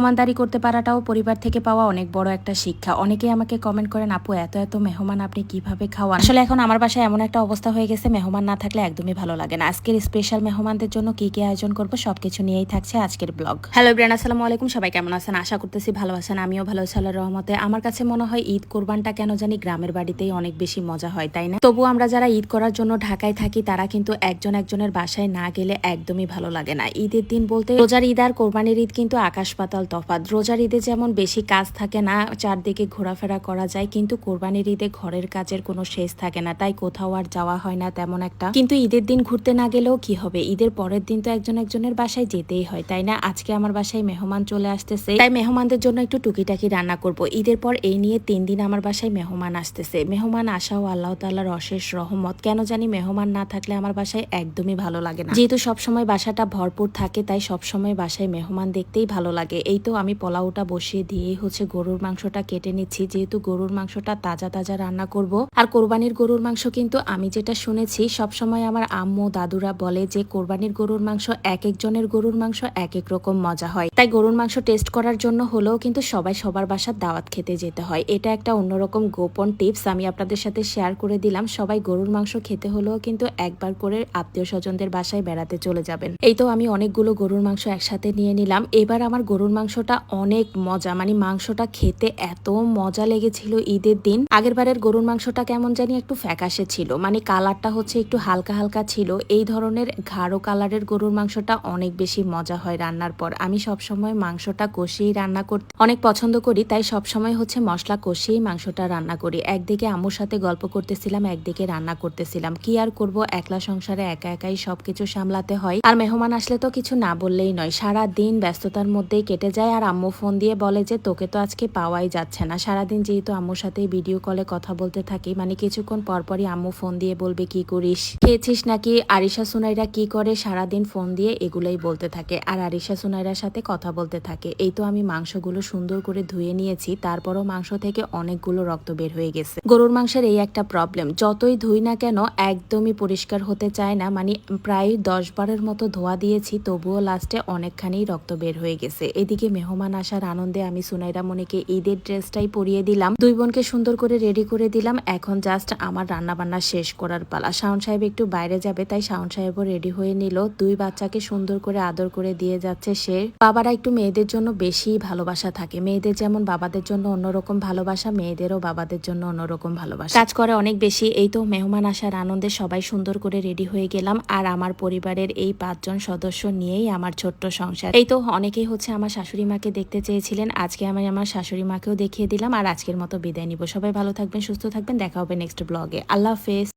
মেহমানদারি করতে পারাটাও পরিবার থেকে পাওয়া অনেক বড় একটা শিক্ষা। অনেকেই আমাকে কমেন্ট করেন, আপু, এত এত মেহমান আপনি কীভাবে খাওয়ান? আসলে এখন আমার বাসায় এমন একটা অবস্থা হয়ে গেছে, মেহমান না থাকলে একদমই ভালো লাগে না। আজকের স্পেশাল মেহমানদের জন্য কি কি আয়োজন করব সবকিছু নিয়েই থাকছে আজকের ব্লগ হ্যালো ব্রেন আসসালামু আলাইকুম। সবাই কেমন আছেন? আশা করতেছি ভালো আছেন। আমিও ভালো আছি আল্লাহর রহমতে। আমার কাছে মনে হয় ঈদ কোরবানটা কেন জানি গ্রামের বাড়িতেই অনেক বেশি মজা হয়, তাই না? তবু আমরা যারা ঈদ করার জন্য ঢাকায় থাকি, তারা কিন্তু একজন একজনের বাসায় না গেলে একদমই ভালো লাগে না। ঈদের দিন বলতে রোজার ঈদ আর কোরবানির ঈদ কিন্তু আকাশ পাতাল তফাৎ। রোজার ঈদে যেমন বেশি কাজ থাকে না, চারদিকে ঘোরাফেরা করা যায়, কিন্তু কোরবানির ঈদে ঘরের কাজের কোনো শেষ থাকে না, তাই কোথাও আর যাওয়া হয় না তেমন একটা। কিন্তু ঈদের দিন ঘুরতে না গেলেও কি হবে? ঈদের পরের দিন তো একজন একজনের বাসায় যেতেই হয়, তাই না? আজকে আমার বাসায় মেহমান চলে আসতেছে, তাই মেহমানদের জন্য একটু টুকিটাকি রান্না করব। ঈদের পর এই নিয়ে তিন দিন আমার বাসায় মেহমান আসতেছে। মেহমান আসাও আল্লাহ তাল্লাহর অশেষ রহমত, কেন জানি মেহমান না থাকলে আমার বাসায় একদমই ভালো লাগে না। যেহেতু সবসময় বাসাটা ভরপুর থাকে, তাই সবসময় বাসায় মেহমান দেখতেই ভালো লাগে। এই তো আমি পোলাওটা বসিয়ে দিয়েই হচ্ছে গরুর মাংসটা কেটে নিচ্ছি। যেহেতু গরুর মাংসটা তাজা তাজা রান্না করব, আর কোরবানির গরুর মাংস কিন্তু আমি যেটা শুনেছি, সবসময় আমার আম্মু, দাদুরা বলে যে কোরবানির গরুর মাংস এক একজনের গরুর মাংস এক এক রকম মজা হয়। তাই গরুর মাংস টেস্ট করার জন্য হলেও কিন্তু সবাই সবার বাসার দাওয়াত খেতে যেতে হয়। এটা একটা অন্যরকম গোপন টিপস আমি আপনাদের সাথে শেয়ার করে দিলাম। সবাই গরুর মাংস খেতে হলেও কিন্তু একবার করে আত্মীয় স্বজনদের বাসায় বেড়াতে চলে যাবেন। এই তো আমি অনেকগুলো গরুর মাংস একসাথে নিয়ে নিলাম। এবার আমার গরুর মাংসটা অনেক মজা। মানে মাংসটা খেতে এত মজা লেগেছিল ঈদের দিন। আগের বারের গরুর মাংসটা কেমন জানি একটু ফ্যাকাশে ছিল। মানে কালারটা হচ্ছে একটু হালকা হালকা ছিল। এই ধরনের ঘাড়ো কালারের গরুর মাংসটা অনেক বেশি মজা হয় রান্নার পর। আমি সবসময় মাংসটা কষিয়েই রান্না করতে অনেক পছন্দ করি, তাই সবসময় হচ্ছে মশলা কষিয়েই মাংসটা রান্না করি। একদিকে আম্মুর সাথে গল্প করতেছিলাম, একদিকে রান্না করতেছিলাম। কি আর করব? একলা সংসারে একা একাই সবকিছু সামলাতে হয়। আর মেহমান আসলে তো কিছু না বললেই নয়। সারা দিন ব্যস্ততার মধ্যেই কেটে যায়। আর আম্মু ফোন দিয়ে বলে যে, তোকে তো আজকে পাওয়াই যাচ্ছে না। সারাদিন যেহেতু আম্মুর সাথে ভিডিও কলে কথা বলতে থাকি মানে কিছুক্ষণ পরপরই আম্মু ফোন দিয়ে বলবে, কি করিস? খেয়েছিস নাকি? আরিশা সুনাইরা কি করে সারাদিন ফোন দিয়ে এগুলোই বলতে থাকে আর আরিশা সুনাইরার সাথে কথা বলতে থাকে। এই তো আমি মাংসগুলো সুন্দর করে ধুয়ে নিয়েছি, তারপরও মাংস থেকে অনেকগুলো রক্ত বের হয়ে গেছে। গরুর মাংসের এই একটা প্রবলেম যতই ধুই না কেন একদমই পরিষ্কার হতে চায় না মানে প্রায় দশ বারের মতো ধোয়া দিয়েছি, তবুও লাস্টে অনেকখানি রক্ত বের হয়ে গেছে। এদিকে মেহমান আসার আনন্দে আমি সুনাইরা মনিকে ঈদের ড্রেসটাই পরিয়ে দিলাম। দুই বোনকে সুন্দর করে রেডি করে দিলাম। এখন জাস্ট আমার রান্না বান্না শেষ করার পালা। শাওন সাহেব একটু বাইরে যাবে, তাই শাওন সাহেবও রেডি হয়ে নিল। দুই বাচ্চাকে সুন্দর করে আদর করে দিয়ে যাচ্ছে সে। বাবারা একটু মেয়েদের জন্য বেশি ভালোবাসা থাকে। মেয়েদের যেমন বাবাদের জন্য অন্যরকম ভালোবাসা, মেয়েদেরও বাবাদের জন্য অন্যরকম ভালোবাসা। কাজ করে অনেক বেশি। এই তো মেহমান আসার আনন্দে সবাই সুন্দর করে রেডি হয়ে গেলাম। আর আমার পরিবারের এই পাঁচজন সদস্য নিয়েই আমার ছোট্ট সংসার। এই তো অনেকেই হচ্ছে আমার শাশুড়ি মাকে দেখতে চেয়েছিলেন, আজকে আমি আমার শাশুড়ি মাকেও দেখিয়ে দিলাম আর আজকের মতো বিদায় নিব। সবাই ভালো থাকবেন, সুস্থ থাকবেন, দেখা হবে নেক্সট ব্লগে আল্লাহ হাফেজ।